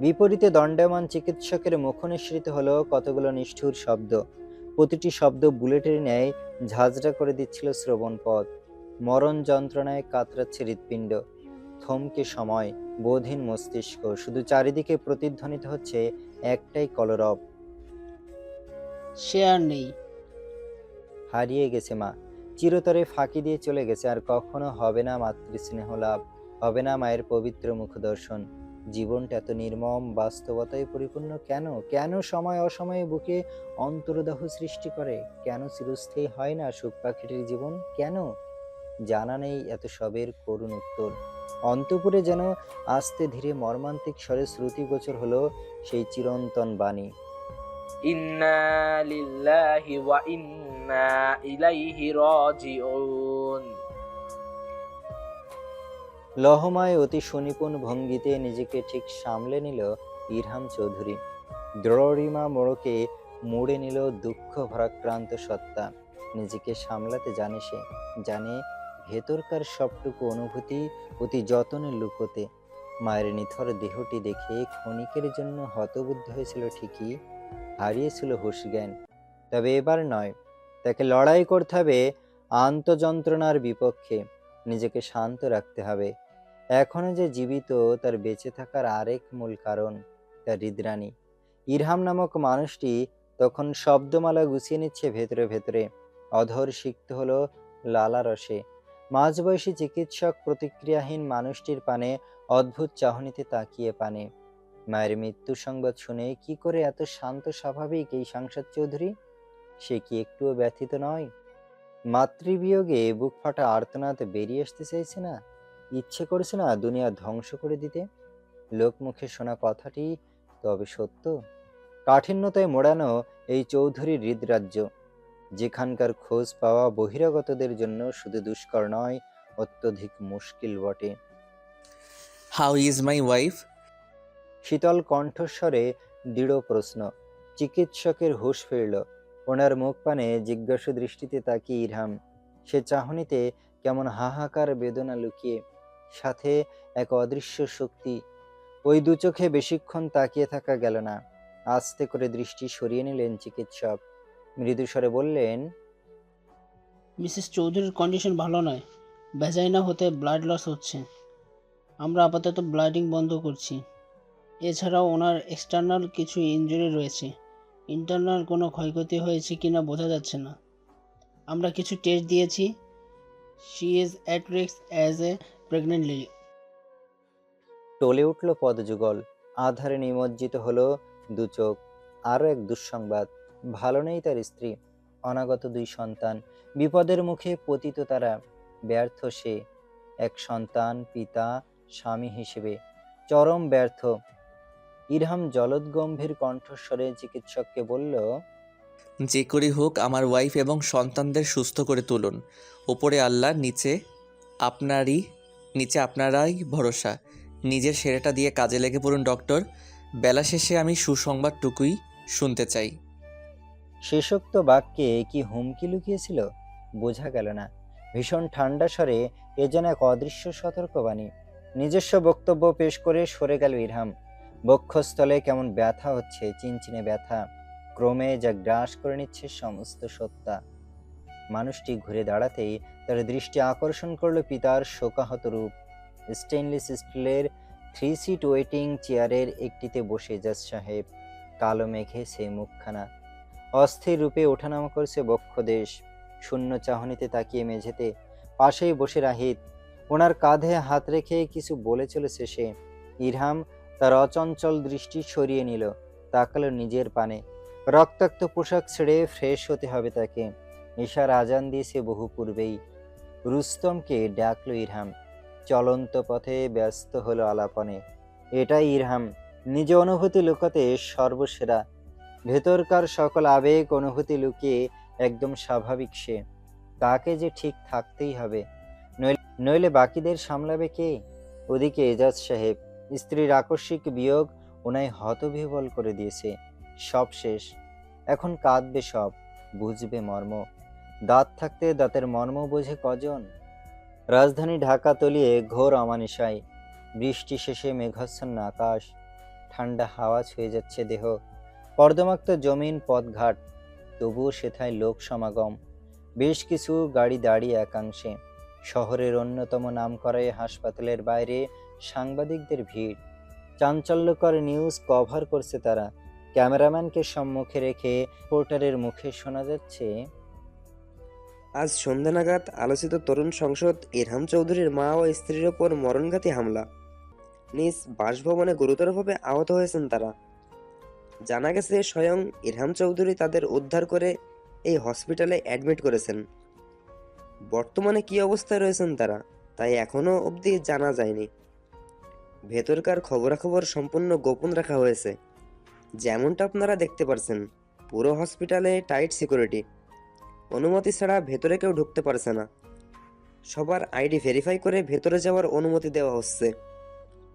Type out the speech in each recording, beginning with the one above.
বিপরীতে দণ্ডায়মান চিকিৎসকের মুখনিসৃত হলো কতগুলো নিষ্ঠুর শব্দ। প্রতিটি শব্দ বুলেটের ন্যায় ঝাঁঝরা করে দিচ্ছিল শ্রবণ পথ। মরণ যন্ত্রণায় কাতরাচ্ছে হৃৎপিণ্ড। থমকে সময় বোধহীন মস্তিষ্ক শুধু চারিদিকে প্রতিধ্বনিত হচ্ছে একটাই কলরব। সে আর নেই। হারিয়ে গেছে মা। চিরতরে ফাঁকি দিয়ে চলে গেছে আর কখনো হবে না মাতৃস্নেহ লাভ হবে না মায়ের পবিত্র মুখ দর্শন জীবনটা এত নির্মম, বাস্তবতায় পরিপূর্ণ কেন? কেন সময় অসময়ে বুকে অন্তর্দাহ সৃষ্টি করে? কেন চিরস্থায়ী হয় না সুখ পাখিটির জীবন? কেন? জানা নেই এত সবের করুণ উত্তর। অন্তপুরে যেন আস্তে ধীরে মর্মান্তিক স্বরে শ্রুতিগোচর হলো সেই চিরন্তন বাণী। ইন্না লিল্লাহি ওয়া ইন্না ইলাইহি রাজিউন। লহমায় অতি সুনিপুণ ভঙ্গিতে নিজেকে ঠিক সামলে নিল ইরহাম চৌধুরী। দ্রড়িমা মোড়কে মুড়ে নিল দুঃখ ভরাক্রান্ত সত্তা। নিজেকে সামলাতে জানে সে, জানে ভেতরকার সবটুকু অনুভূতি অতি যতনে লুকোতে। মায়ের নিথর দেহটি দেখে ক্ষণিকের জন্য হতবুদ্ধ হয়েছিল ঠিকই, হারিয়েছিল হুশ জ্ঞান। তবে এবার নয়, তাকে লড়াই করতে হবে আন্তযন্ত্রণার বিপক্ষে। নিজেকে শান্ত রাখতে হবে। এখনও যে জীবিত, তার বেঁচে থাকার আরেক মূল কারণ তার হৃদরানী। ইরহাম নামক মানুষটি তখন শব্দমালা গুছিয়ে নিচ্ছে ভেতরে ভেতরে। অধর সিক্ত হলো লালা রসে। মাঝবয়সী চিকিৎসক প্রতিক্রিয়াহীন মানুষটির পানে অদ্ভুত চাহনিতে তাকিয়ে পানে। মায়ের মৃত্যু সংবাদ শুনে কি করে এত শান্ত স্বাভাবিক এই সাংসদ চৌধুরী? সে কি একটুও ব্যথিত নয়? মাতৃবিয়োগে বুক ফাটা আর্তনাদ বেরিয়ে আসতে চাইছে না? ইচ্ছে করেছে না দুনিয়া ধ্বংস করে দিতে? লোকমুখে শোনা কথাটি তবে সত্য। কাঠিন্যতায় মোড়ানো এই চৌধুরীর হৃদরাজ্য যেখানকার খোঁজ পাওয়া বহিরাগতদের জন্য শুধু দুষ্কর নয় অত্যধিক মুশকিল বটে। হাউ ইজ মাই ওয়াইফ শীতল কণ্ঠস্বরে দৃঢ় প্রশ্ন। চিকিৎসকের হুঁশ ফিরল। ওনার মুখ পানে জিজ্ঞাসু দৃষ্টিতে তাকিয়ে ইরহাম। সে চাহনিতে কেমন হাহাকার বেদনা লুকিয়ে সাথে এক অদৃশ্য শক্তি। ওই দু চোখে বেশিক্ষণ তাকিয়ে থাকা গেল না। আস্তে করে দৃষ্টি সরিয়ে নিলেন চিকিৎসক। মৃদুস্বরে বললেন, মিসেস চৌধুরীর কন্ডিশন ভালো নয়। ভেজাইনা হতে ব্লাড লস হচ্ছে। আমরা আপাতত ব্লাডিং বন্ধ করছি। এছাড়াও ওনার এক্সটার্নাল কিছু ইনজুরি রয়েছে। ইন্টারনাল কোনো ক্ষয়ক্ষতি হয়েছে কিনা বোঝা যাচ্ছে না। আমরা কিছু টেস্ট দিয়েছি। She is at risk as a pregnant lady টলে উঠল পদযুগল। আধারে নিমজ্জিত হলো দু চোখ আরও এক দুঃসংবাদ। ভালো নেই তার স্ত্রী অনাগত দুই সন্তান। বিপদের মুখে পতিত তারা ব্যর্থ সে। এক সন্তান পিতা স্বামী হিসেবে। চরম ব্যর্থ। ইরহাম জলদগম্ভীর কণ্ঠস্বরে চিকিৎসককে বলল যে করি হোক আমার ওয়াইফ এবং সন্তানদের সুস্থ করে তুলুন। ওপরে আল্লাহ নিচে আপনারই নিচে আপনারাই ভরসা। নিজের সেরাটা দিয়ে কাজে লেগে পড়ুন, ডক্টর। বেলা শেষে আমি সুসংবাদটুকুই শুনতে চাই। শেষোক্ত বাক্যে কি হুমকি লুকিয়েছিল? বোঝা গেল না। ভীষণ ঠান্ডা স্বরে এ যেন এক অদৃশ্য সতর্কবাণী। নিজস্ব বক্তব্য পেশ করে সরে গেল ইরহাম। বক্ষস্থলে কেমন ব্যথা হচ্ছে, চিনচিনে ব্যথা। ক্রমে যা গ্রাস করে নিচ্ছে সমস্ত সত্তা। মানুষটি ঘুরে দাঁড়াতেই তার দৃষ্টি আকর্ষণ করল পিতার শোকাহত রূপ। স্টেনলেস স্টিলের থ্রি সিট ওয়েটিং চেয়ারের একটিতে বসে জাজ সাহেব, কালো মেঘে সেই মুখখানা। অস্থির রূপে ওঠানামা করছে বক্ষদেশ শূন্য চাহনিতে তাকিয়ে মেঝেতে পাশেই বসে রাহিত। ওনার কাঁধে হাত রেখে কিছু বলে চলেছে সে। ইরহাম তার অচঞ্চল দৃষ্টি সরিয়ে নিল, তাকালো নিজের পানে। রক্তাক্ত পোশাক ছেড়ে ফ্রেশ হতে হবে তাকে। ঈশার আজান দিয়েছে বহু পূর্বেই রুস্তমকে ডাকলো ইরহাম। চলন্ত পথে ব্যস্ত হলো আলাপনে। এটাই ইরহাম, নিজ অনুভূতি লুকাতে সর্বসেরা। ভেতরকার সকল আবেগ অনুভূতি লুকিয়ে একদম স্বাভাবিক সে। তাকে যে ঠিক থাকতেই হবে। নইলে বাকিদের সামলাবে কে? ওদিকে এজাজ সাহেব, স্ত্রীর আকস্মিক বিয়োগ ওনায় হতবিহবল করে দিয়েছে। সব শেষ। এখন কাঁদবে সব, বুঝবে মর্ম। দাঁত থাকতে দাঁতের মর্ম বোঝে কজন? রাজধানী ঢাকা তলিয়ে ঘোর অমানিসাই বৃষ্টি শেষে মেঘাচ্ছন্ন আকাশ। ঠান্ডা হাওয়া ছুঁয়ে যাচ্ছে দেহ। কর্দমাক্ত জমিন পথঘাট। তবুও সেথায় লোক সমাগম। বেশ কিছু গাড়ি দাঁড়িয়ে একাংশে। শহরের অন্যতম নামকরা এই হাসপাতালের বাইরে সাংবাদিকদের ভিড়। চাঞ্চল্যকর নিউজ কভার করছে তারা। ক্যামেরাম্যানকে সম্মুখে রেখে পোর্টারের মুখে শোনা যাচ্ছে আজ সন্ধ্যা নাগাদ আলোচিত তরুণ সংসদ ইরহাম চৌধুরীর মা ও স্ত্রীর ওপর মরণঘাতী হামলা। নিজ বাসভবনে গুরুতরভাবে আহত হয়েছেন তারা। জানা গেছে, স্বয়ং ইরহাম চৌধুরী তাদের উদ্ধার করে এই হসপিটালে অ্যাডমিট করেছেন। বর্তমানে কী অবস্থায় রয়েছেন তারা, তাই এখনও অবধি জানা যায়নি। ভেতরকার খবরাখবর সম্পূর্ণ গোপন রাখা হয়েছে। যেমনটা আপনারা দেখতে পারছেন, পুরো হসপিটালে টাইট সিকিউরিটি। অনুমতি ছাড়া ভেতরে কেউ ঢুকতে পারছে না। সবার আইডি ভেরিফাই করে ভেতরে যাওয়ার অনুমতি দেওয়া হচ্ছে।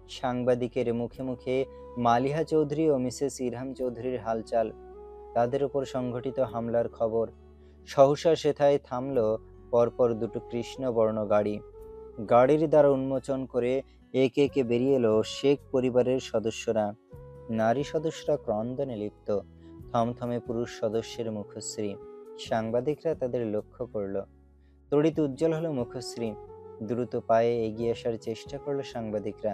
সাংবাদিকের মুখে মুখে মালিহা চৌধুরী ও মিসেস ইরহাম চৌধুরীর হালচাল, তাদের উপর সংঘটিত হামলার খবর। সহসা সেথায় থামল পরপর দুটো কৃষ্ণবর্ণ গাড়ি। গাড়ির দ্বারা উন্মোচন করে একে একে বেরিয়ে এলো শেখ পরিবারের সদস্যরা। নারী সদস্যরা ক্রন্দনে লিপ্ত, থমথমে পুরুষ সদস্যের মুখশ্রী। সাংবাদিকরা তাদের লক্ষ্য করল। তড়িৎ উজ্জ্বল হলো মুখশ্রী। দ্রুত পায়ে এগিয়ে আসার চেষ্টা করল সাংবাদিকরা।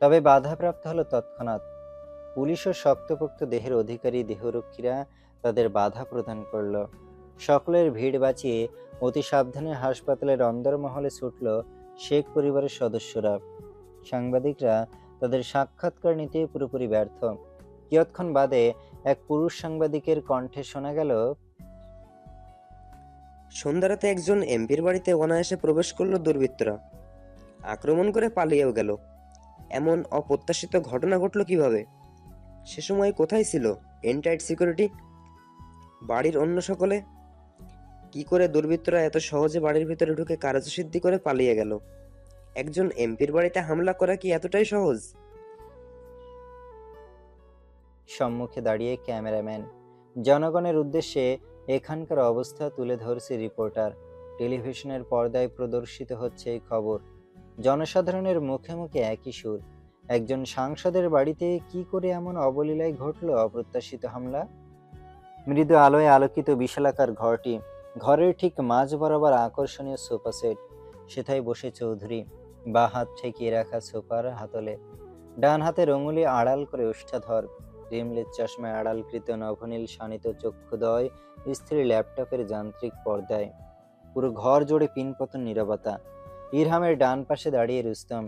তবে বাধাপ্রাপ্ত হলো তৎক্ষণাৎ। পুলিশ ও শক্তপোক্ত দেহের অধিকারী দেহরক্ষীরা তাদের বাধা প্রদান করল। সকলের ভিড় বাঁচিয়ে অতি সাবধানে হাসপাতালের অন্দরমহলে ছুটল শেখ পরিবারের সদস্যরা। সাংবাদিকরা তাদের সাক্ষাৎকার নিতে পুরোপুরি ব্যর্থ। কিয়ৎক্ষণ বাদে এক পুরুষ সাংবাদিকের কণ্ঠে শোনা গেল সন্ধ্যারাতে একজন এমপির বাড়িতে অনায়াসে প্রবেশ করল দুর্বৃত্তরা। আক্রমণ করে পালিয়েও গেল। এমন অপ্রত্যাশিত ঘটনা ঘটলো কীভাবে? সে সময় কোথায় ছিল এনটাইট সিকিউরিটি? বাড়ির অন্য সকলে? কি করে দুর্বৃত্তরা এত সহজে বাড়ির ভিতরে ঢুকে কার্যসিদ্ধি করে পালিয়ে গেল? একজন এমপির বাড়িতে হামলা করা কি এতটাই সহজ? সম্মুখে দাঁড়িয়ে ক্যামেরাম্যান। জনগণের উদ্দেশ্যে এখানকার অবস্থা তুলে ধরছে রিপোর্টার। টেলিভিশনের পর্দায় প্রদর্শিত হচ্ছে এই খবর। জনসাধারণের মুখে মুখে একই সুর। একজন সাংসদের বাড়িতে কি করে এমন অবলীলায় ঘটলো অপ্রত্যাশিত হামলা? মৃদু আলোয় আলোকিত বিশালাকার ঘরটি, ঘরের ঠিক মাঝ বরাবর আকর্ষণীয় সোফা সেট সেথায় বসে চৌধুরী, বা হাত ঠেকিয়ে রাখা সোফার হাতলে। ডান হাতে রঙুলি আড়াল করে ওষ্ঠাধর রিমলের চশমায় আড়ালকৃত নভনীল শানিত চক্ষুদয় স্ত্রীর ল্যাপটপের যান্ত্রিক পর্দায়। পুরো ঘর জুড়ে পিনপতন নীরবতা। ইরহামের ডান পাশে দাঁড়িয়ে রুস্তম।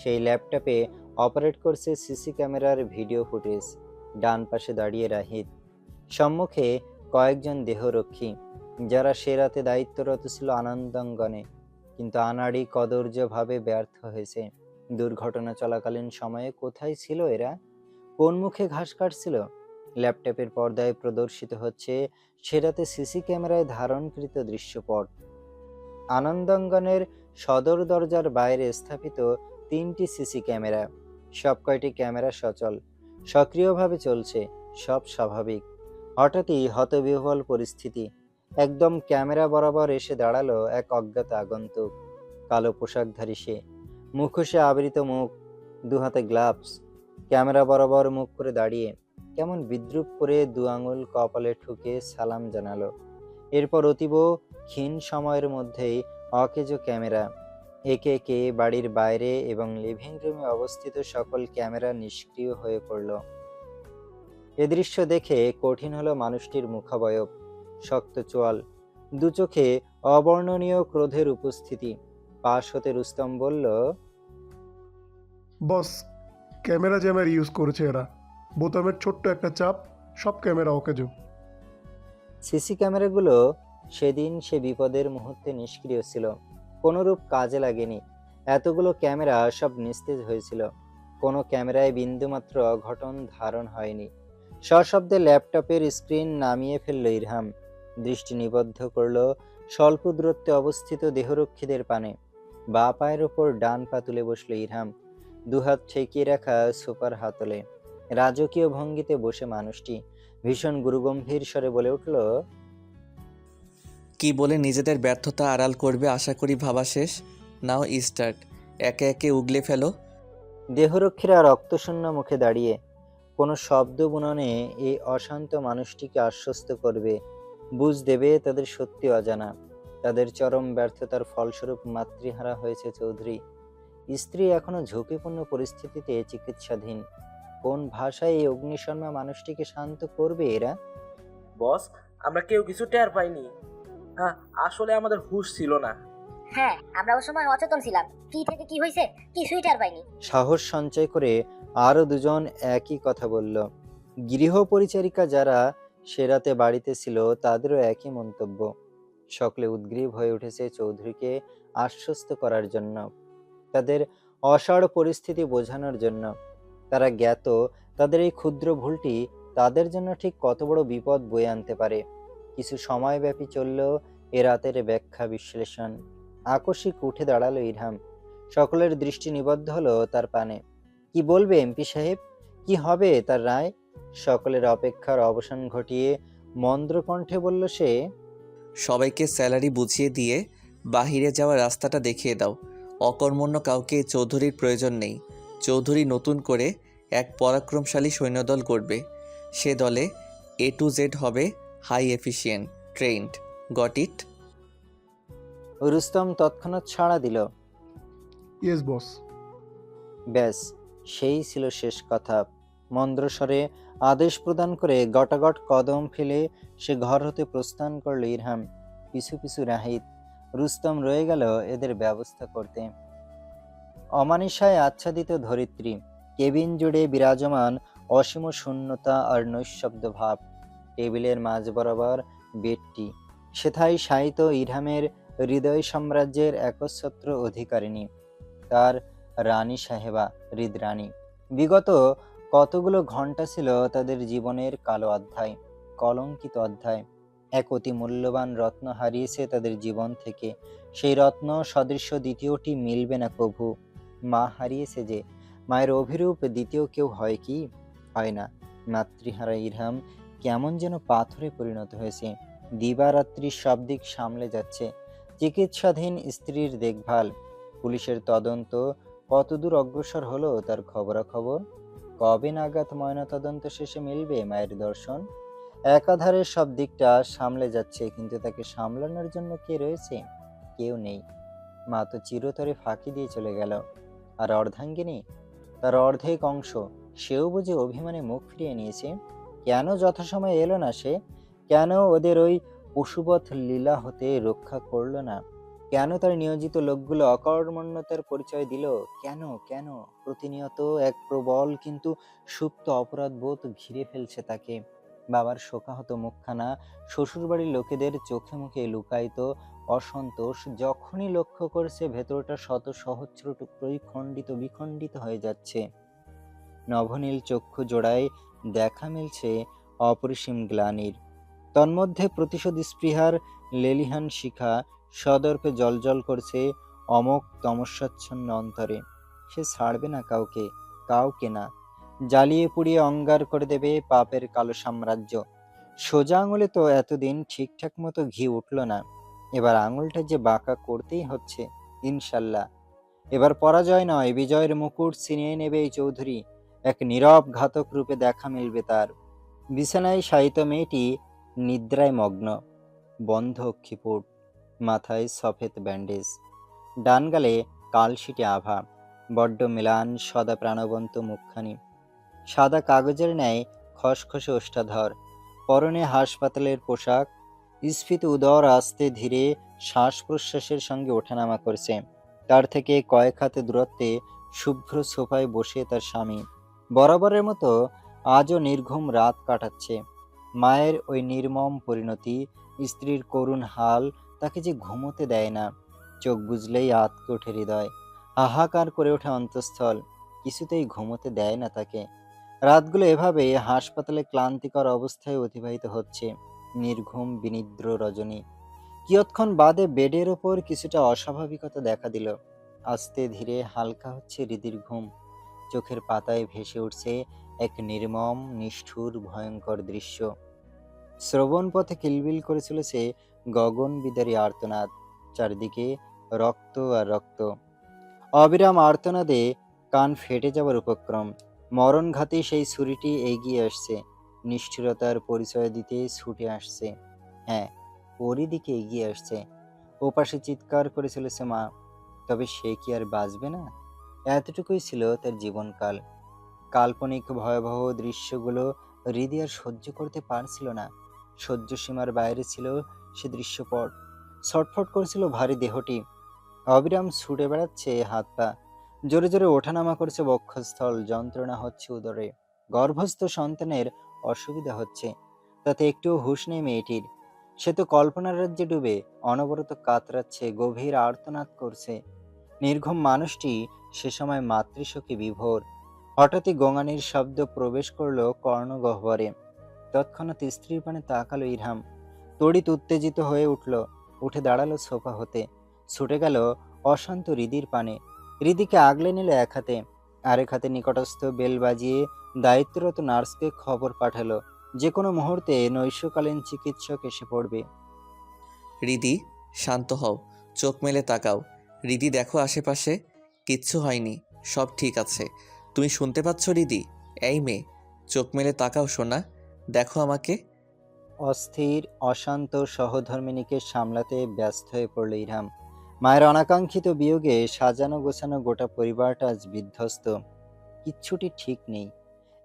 সেই ল্যাপটপে অপারেট করছে সিসি ক্যামেরার ভিডিও ফুটেজ। ডান পাশে দাঁড়িয়ে রাহিদ সম্মুখে কয়েকজন দেহরক্ষী, যারা সে রাতে দায়িত্বরত ছিল আনন্দাঙ্গনে, কিন্তু আনাড়ি কদর্যভাবে ব্যর্থ হয়েছে। দুর্ঘটনা চলাকালীন সময়ে কোথায় ছিল এরা? কোন মুখে ঘাস কাটছিল? ল্যাপটপের পর্দায় প্রদর্শিত হচ্ছে সেরাতে সিসি ক্যামেরায় ধারণকৃত দৃশ্যপট। আনন্দাঙ্গনের সদর দরজার বাইরে স্থাপিত তিনটি সিসি ক্যামেরা। সব কয়টি ক্যামেরা সচল? সক্রিয়ভাবে চলছে, সব স্বাভাবিক। হঠাৎই হতবিহ্বল পরিস্থিতি। একদম ক্যামেরা বরাবর এসে দাঁড়াল এক অজ্ঞাত আগন্তুক। কালো পোশাকধারী সে। মুখোশে আবৃত মুখ, দুহাতে গ্লাভস। ক্যামেরা বরাবর মুখ করে দাঁড়িয়ে কেমন বিদ্রুপ করে দু আঙুল কপালে ঠুকে সালাম জানালো। এরপর অতীব ক্ষীণ সময়ের মধ্যেই অকেজো ক্যামেরা, একে একে বাড়ির বাইরে এবং লিভিং রুমে অবস্থিত সকল ক্যামেরা নিষ্ক্রিয় হয়ে পড়ল। এ দৃশ্য দেখে কঠিন হলো মানুষটির মুখাবয়ব, শক্ত চোয়াল, দু চোখে অবর্ণনীয় ক্রোধের উপস্থিতি। পাশ হতে রুস্তম বলল, বস ক্যামেরা জ্যামের ইউজ করেছে এরা। বোতামের ছোট্ট একটা চাপ, সব ক্যামেরা অকেজো সিসি ক্যামেরাগুলো সেদিন সে বিপদের মুহূর্তে নিষ্ক্রিয় ছিল। কোনোরূপ কাজে লাগেনি। এতগুলো ক্যামেরা সব নিস্তেজ হয়েছিল। কোনো ক্যামেরায় বিন্দুমাত্র অঘটন ধারণ হয়নি। সশব্দে ল্যাপটপের স্ক্রিন নামিয়ে ফেলল ইরহাম। দৃষ্টি নিবদ্ধ করল স্বল্প দূরত্বে অবস্থিত দেহরক্ষীদের পানে। বা পায়ের ওপর ডান পা তুলে বসল ইরহাম। দুহাত ঠেকিয়ে রাখা সুপার হাতলে। রাজকীয় ভঙ্গিতে বসে মানুষটি ভীষণ গুরুগম্ভীর স্বরে বলে উঠল কি বলে নিজেদের ব্যর্থতা আড়াল করবে আশা করি ভাবা শেষ? Now start. একে একে উগলে ফেলো। দেহরক্ষীরা রক্তশূন্য মুখে দাঁড়িয়ে কোনো শব্দ বুননে এই অশান্ত মানুষটিকে আশ্বস্ত করবে। বুঝ দেবে তাদের সত্যি অজানা। তাদের চরম ব্যর্থতার ফলস্বরূপ মাতৃহারা হয়েছে চৌধুরী। স্ত্রী এখনও ঝুঁকিপূর্ণ পরিস্থিতিতে চিকিৎসাধীন। কোন ভাষায় এই অগ্নিশর্মা মানুষটিকে শান্ত করবে এরা? বস আমরা কেউ কিছু টের পাইনি। হ্যাঁ আসলে আমাদের হুঁশ ছিল না। হ্যাঁ আমরা ওই সময় অচেতন ছিলাম। কি থেকে কি হয়েছে কিছুই টের পাইনি। সাহস সঞ্চয় করে আরও দুজন একই কথা বলল। গৃহ পরিচারিকা যারা সে রাতে বাড়িতে ছিল তাদেরও একই মন্তব্য। সকলে উদ্গ্রীব হয়ে উঠেছে চৌধুরীকে আশ্বস্ত করার জন্য। তাদের অসাড় পরিস্থিতি বোঝানোর জন্য। তারা জ্ঞাত তাদের এই ক্ষুদ্র ভুলটি তাদের জন্য ঠিক কত বড় বিপদ বয়ে আনতে পারে। কিছু সময়ব্যাপী চলল এ রাতের ব্যাখ্যা বিশ্লেষণ। আকস্মিক উঠে দাঁড়াল ইরহাম। সকলের দৃষ্টি নিবদ্ধ হলো তার পানে। কি বলবে এমপি সাহেব? কি হবে তার রায়? সকলের অপেক্ষার অবসান ঘটিয়ে মন্দ্র কণ্ঠে বলল সে, সবাইকে স্যালারি বুঝিয়ে দিয়ে বাহিরে যাওয়ার রাস্তাটা দেখিয়ে দাও। অকর্মণ্য কাউকে চৌধুরীর প্রয়োজন নেই। চৌধুরী নতুন করে এক পরাক্রমশালী সৈন্যদল করবে সে দলে এ টু জেড হবে high efficient trend got it Rustam তৎক্ষণাৎ ছাড়া দিল। ইয়েস বস ব্যাস সেই ছিল শেষ কথা। মন্দ্রস্বরে আদেশ প্রদান করে গটাগট কদম ফেলে সে ঘর হতে প্রস্থান করল ইরহাম। পিছু পিছু রাহিত রুস্তম রয়ে গেল এদের ব্যবস্থা করতে। অমানিসায় আচ্ছাদিত ধরিত্রী, কেবিন জুড়ে বিরাজমান অসীম শূন্যতা আর নৈশব্দ ভাব, টেবিলের মাঝ বরাবর বেডটি, সেথায় শায়িত ইরহামের হৃদয় সাম্রাজ্যের একচ্ছত্র অধিকারিণী, তার রানী সাহেবা হৃদরানী। বিগত কতগুলো ঘণ্টা ছিল তাদের জীবনের কালো অধ্যায়, কলঙ্কিত অধ্যায়। এক অতি মূল্যবান রত্ন হারিয়েছে তাদের জীবন থেকে। সেই রত্ন সদৃশ্য দ্বিতীয়টি মিলবে না প্রভু। মা হারিয়েছে যে, মায়ের অভিরূপ দ্বিতীয় কেউ হয় কি? হয় না। মাতৃহারা ইরহাম কেমন যেন পাথরে পরিণত হয়েছে। দিবারাত্রি সব দিক সামলে যাচ্ছে। চিকিৎসাধীন স্ত্রীর দেখভাল। পুলিশের তদন্ত। কতদূর অগ্রসর হলো তার খবরাখবর? কবে নাগাদ ময়নাতদন্ত শেষে মিলবে মায়ের দর্শন? একাধারে সব দিকটা সামলে যাচ্ছে, কিন্তু তাকে সামলানোর জন্য কে রয়েছে? কেউ নেই। মা তো চিরতরে ফাঁকি দিয়ে চলে গেল। আর অর্ধাঙ্গিনী? তার অর্ধেক অংশ। সেও বুঝে অভিমানে মুখ ফিরিয়ে নিয়েছে। কেন যথাসময়ে এলো না সে? কেন ওদের ওই পশুবৎ লীলা হতে রক্ষা করল না? কেন তার নিয়োজিত লোকগুলো অকর্মণ্যতার পরিচয় দিল? কেন কেন? প্রতিনিয়ত এক প্রবল কিন্তু সুপ্ত অপরাধ বোধ ঘিরে ফেলছে তাকে। বাবার শোকাহত মুখখানা শ্বশুরবাড়ির লোকেদের চোখে মুখে লুকায়িত অসন্তোষ যখনই লক্ষ্য করছে ভেতরটা শত সহস্র টুকরোই খণ্ডিত বিখণ্ডিত হয়ে যাচ্ছে। নভনীল চক্ষু জোড়ায় দেখা মিলছে অপরিসীম গ্লানির। তন্মধ্যে প্রতিশোধ স্পৃহার লেলিহান শিখা সদর্পে জলজল করছে অমোক তমস্যাচ্ছন্ন অন্তরে। সে ছাড়বে না কাউকে কাউকে না। জ্বালিয়ে পুড়িয়ে অঙ্গার করে দেবে পাপের কালো সাম্রাজ্য। সোজা আঙুলে তো এতদিন ঠিকঠাক মতো ঘি উঠল না। এবার আঙুলটা যে বাঁকা করতেই হচ্ছে, ইনশাল্লাহ। এবার পরাজয় নয়, বিজয়ের মুকুট ছিনিয়ে নেবে এই চৌধুরী। এক নীরব ঘাতক রূপে দেখা মিলবে তার। বিছানায় শায়িত মেয়েটি নিদ্রায় মগ্ন। বন্ধ ক্ষিপুট মাথায় সফেদ ব্যান্ডেজ। ডান গালে কালশিটে আভা, বড্ড মিলান, সদা প্রাণবন্ত মুখখানি। সাদা কাগজের ন্যায় খসখসে ওষ্ঠাধর। পরনে হাসপাতালের পোশাক, স্ফীত উদর আস্তে ধীরে শ্বাস প্রশ্বাসের সঙ্গে ওঠানামা করছে। তার থেকে কয়েক হাতে দূরত্বে শুভ্র সোফায় বসে তার স্বামী। বরাবরের মতো আজও নির্ঘুম রাত কাটাচ্ছে। মায়ের ওই নির্মম পরিণতি, স্ত্রীর করুণ হাল তাকে যে ঘুমোতে দেয় না, চোখ বুঝলেই আতকে ওঠে হৃদয়। হাহাকার করে ওঠে অন্তঃস্থল, কিছুতেই ঘুমোতে দেয় না তাকে। রাতগুলো এভাবে হাসপাতালে ক্লান্তিকর অবস্থায় অতিবাহিত হচ্ছে। নির্ঘুম, বিনিদ্র রজনী। কিয়ৎক্ষণ বাদে বেডের ওপর কিছুটা অস্বাভাবিকতা দেখা দিল। আস্তে ধীরে হালকা হচ্ছে হৃদির ঘুম। চোখের পাতায় ভেসে উঠছে এক নির্মম, নিষ্ঠুর, ভয়ঙ্কর দৃশ্য। শ্রবণ পথে কিলবিল করে চলেছে গগন বিদারী আর্তনাদ। চারিদিকে রক্ত আর রক্ত। অবিরাম আর্তনাদে কান ফেটে যাবার উপক্রম। মরণঘাতী সেই ছুরিটি এগিয়ে আসছে। নিষ্ঠুরতার পরিচয় দিতে ছুটে আসছে। হ্যাঁ ওরই দিকে এগিয়ে আসছে। ওপাশে চিৎকার করে চলেছে মা। তবে সে কি আর বাঁচবে না? এতটুকুই ছিল তার জীবনকাল। কাল্পনিক ভয়াবহ দৃশ্যগুলো হৃদয় আর সহ্য করতে পারছিল না। সহ্য সীমার বাইরে ছিল সে দৃশ্যপট। ছটফট করছিল ভারী দেহটি। অবিরাম ছুটে বেড়াচ্ছে হাত পা জোরে জোরে ওঠানামা করছে বক্ষস্থল, যন্ত্রণা হচ্ছে উদরে। গর্ভস্থ সন্তানের অসুবিধা হচ্ছে, তাতে একটুও হুশ নেই মেয়েটির। সে তো কল্পনার রাজ্যে ডুবে, অনবরত কাতরাচ্ছে, গভীর আর্তনাদ করছে। নির্ঘুম মানুষটি সে সময় মাতৃশোকে বিভোর। হঠাৎই গঙানির শব্দ প্রবেশ করল কর্ণগহ্বরে। তৎক্ষণাৎ স্ত্রীর পানে তাকালো ইরহাম। তড়িৎ উত্তেজিত হয়ে উঠল, উঠে দাঁড়াল সোফা হতে। ছুটে গেল অশান্ত হৃদির পানে। হৃদিকে আগলে নিল এক হাতে। আরেক হাতে নিকটস্থ বেল বাজিয়ে দায়িত্বরত নার্সকে খবর পাঠালো। যে কোনো মুহূর্তে নৈশকালীন চিকিৎসক এসে পড়বে। রিদি শান্ত হও চোখ মেলে তাকাও। রিদি দেখো আশেপাশে। কিচ্ছু হয়নি সব ঠিক আছে। তুমি শুনতে পাচ্ছ রিদি এই মেয়ে চোখ মেলে তাকাও সোনা দেখো আমাকে। অস্থির অশান্ত সহধর্মিনীকে সামলাতে ব্যস্ত হয়ে পড়ল ইরহাম। মায়ের অনাকাঙ্ক্ষিত বিয়োগে সাজানো গোছানো গোটা পরিবারটা আজ বিধ্বস্ত। কিচ্ছুটি ঠিক নেই।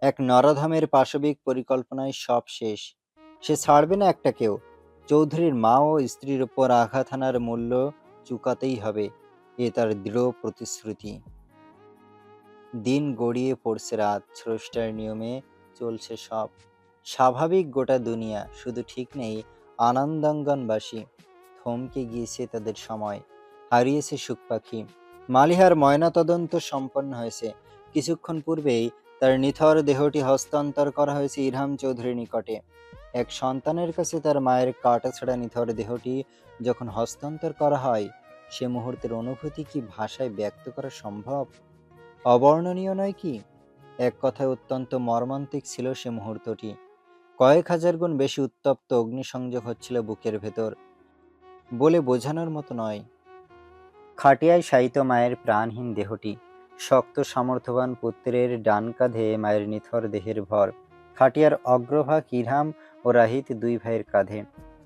এক নরধামের পাশবিক পরিকল্পনায় সব শেষ। সে ছাড়বে না একটা কেউ। চৌধুরীর মা ও স্ত্রীর উপর আঘাত হানার মূল্য চুকাতেই হবে। এ তার দৃঢ় প্রতিশ্রুতি। দিন গড়িয়ে পড়ছে রাত। স্রষ্টার নিয়মে চলছে সব। স্বাভাবিক গোটা দুনিয়া। শুধু ঠিক নেই, আনন্দাঙ্গনবাসী। থমকে গিয়েছে তাদের সময়। হারিয়েছে সুখ পাখি। মালিহার ময়নাতদন্ত সম্পন্ন হয়েছে। কিছুক্ষণ পূর্বেই তার নিথর দেহটি হস্তান্তর করা হয়েছে ইরহাম চৌধুরীর নিকটে। এক সন্তানের কাছে তার মায়ের কাটা ছাড়া নিথর দেহটি যখন হস্তান্তর করা হয়, সে মুহূর্তের অনুভূতি কি ভাষায় ব্যক্ত করা সম্ভব? অবর্ণনীয় নয় কি? এক কথায় অত্যন্ত মর্মান্তিক ছিল সে মুহূর্তটি। কয়েক হাজার গুণ বেশি উত্তপ্ত অগ্নিসংযোগ হচ্ছিল বুকের ভেতর। বলে বোঝানোর মতো নয়। খাটিয়ায় শায়িত মায়ের প্রাণহীন দেহটি, শক্ত সামর্থ্যবান পুত্রের ডান কাঁধে মায়ের নিথর দেহের ভর, খাটিয়ার অগ্রভাগ ইরহাম ও রাহিত দুই ভাইয়ের কাঁধে।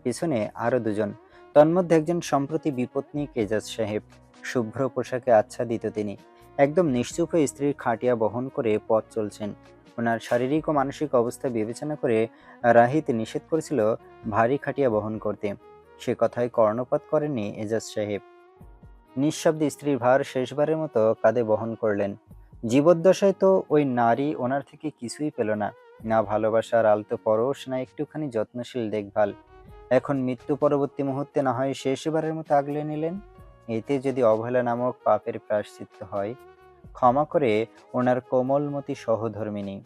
পিছনে আরও দুজন, তন্মধ্যে একজন সম্প্রতি বিপত্নী কেজাজ সাহেব, শুভ্র পোশাকে আচ্ছাদিত তিনি। একদম নিশ্চুপ স্ত্রীর খাটিয়া বহন করে পথ চলছেন। ওনার শারীরিক ও মানসিক অবস্থা বিবেচনা করে রাহিত নিষেধ করেছিল ভারী খাটিয়া বহন করতে। সে কথায় কর্ণপাত করেননি এজাজ সাহেব। নিঃশব্দে স্ত্রীর ভার শেষবারের মতো কাঁধে বহন করলেন। জীবদ্দশায় তো ওই নারী ওনার থেকে কিছুই পেল না। না ভালোবাসার আলতো পরশ, না একটুখানি যত্নশীল দেখভাল। এখন মৃত্যু পরবর্তী মুহূর্তে না হয় শেষবারের মতো আগলে নিলেন? এতে যদি অবহেলা নামক পাপের প্রায়শ্চিত্ত হয়, ক্ষমা করে ওনার কোমলমতি সহধর্মিনী।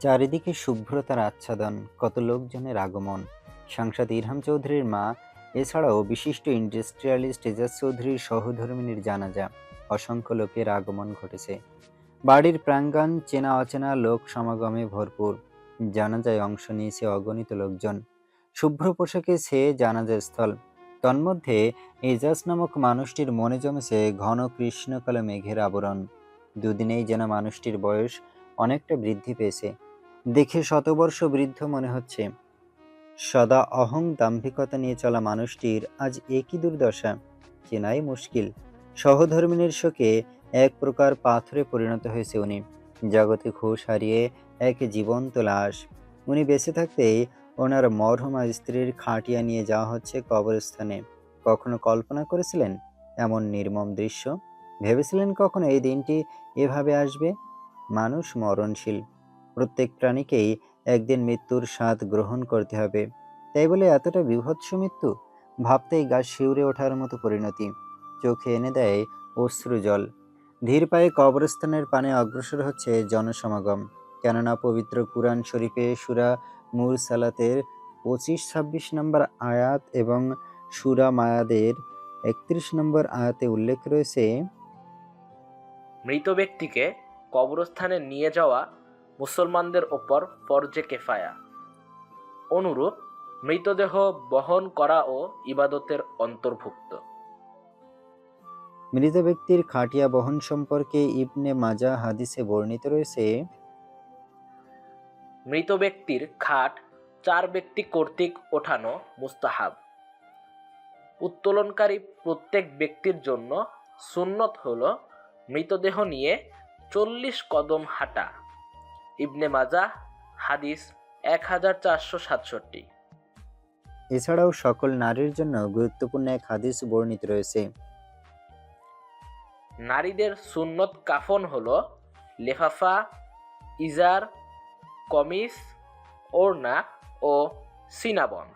চারিদিকে শুভ্রতার আচ্ছাদন, কত লোকজনের আগমন। সাংসদ ইরহাম চৌধুরীর মা এছাড়াও বিশিষ্ট ইন্ডাস্ট্রিয়ালিস্ট এজাজ চৌধুরীর সহধর্মিনীর জানাজা অসংখ্য লোকের আগমন ঘটেছে। বাড়ির প্রাঙ্গণ চেনা অচেনা লোক সমাগমে ভরপুর। জানাজায় অংশ নিয়েছে অগণিত লোকজন। শুভ্র পোশাকে সে জানাজা স্থল। তন্মধ্যে এজাজ নামক মানুষটির মনে জমেছে ঘন কৃষ্ণকালো মেঘের আবরণ। দুদিনেই যেন মানুষটির বয়স অনেকটা বৃদ্ধি পেয়েছে। দেখে শতবর্ষ বৃদ্ধ মনে হচ্ছে। সদা অহং দাম্ভিকতা নিয়ে চলা মানুষটির আজ একই দুর্দশা। চেনাই মুশকিল। সহধর্মিনীর শোকে এক প্রকার পাথরে পরিণত হয়েছে উনি। জগতে ঘোষ হারিয়ে এক জীবন্ত লাশ। উনি বেঁচে থাকতেই ওনার মরহুমা স্ত্রীর খাটিয়া নিয়ে যাওয়া হচ্ছে কবরস্থানে। কখনো কল্পনা করেছিলেন এমন নির্মম দৃশ্য? ভেবেছিলেন কখনো এই দিনটি এভাবে আসবে? মানুষ মরণশীল। প্রত্যেক প্রাণীকেই একদিন মৃত্যুর স্বাদ গ্রহণ করতে হবে। তাই বলে এতটা বিভৎস মৃত্যু? ভাবতেই গা শিউরে ওঠার মতো পরিণতি। চোখে এনে দেয় অশ্রু জল। ধীর পায়ে কবরস্থানের পানে অগ্রসর হচ্ছে জনসমাগম। কেননা পবিত্র কুরআন শরীফে সুরা মুর সালাতের পঁচিশ, ছাব্বিশ নম্বর আয়াত এবং সুরা মায়াদের একত্রিশ নম্বর আয়াতে উল্লেখ রয়েছে, মৃত ব্যক্তিকে কবরস্থানে নিয়ে যাওয়া মুসলমানদের ওপর ফরজে কেফায়া। অনুরূপ মৃতদেহ বহন করা ও ইবাদতের অন্তর্ভুক্ত। মৃত ব্যক্তির খাটিয়া বহন সম্পর্কে ইবনে মাজা হাদিসে বর্ণিত রয়েছে মৃত ব্যক্তির খাট চার ব্যক্তি কর্তৃক ওঠানো মুস্তাহাব। উত্তোলনকারী প্রত্যেক ব্যক্তির জন্য সুন্নত হল মৃতদেহ নিয়ে চল্লিশ কদম হাঁটা। ইবনে মাজা হাদিস এক হাজার চারশো সাতষট্টি। এছাড়াও সকল নারীর জন্য গুরুত্বপূর্ণ এক হাদিস বর্ণিত রয়েছে। নারীদের সুন্নত কাফন হল লেফাফা ইজার কমিস ওড়না ও সিনাবন্ধ।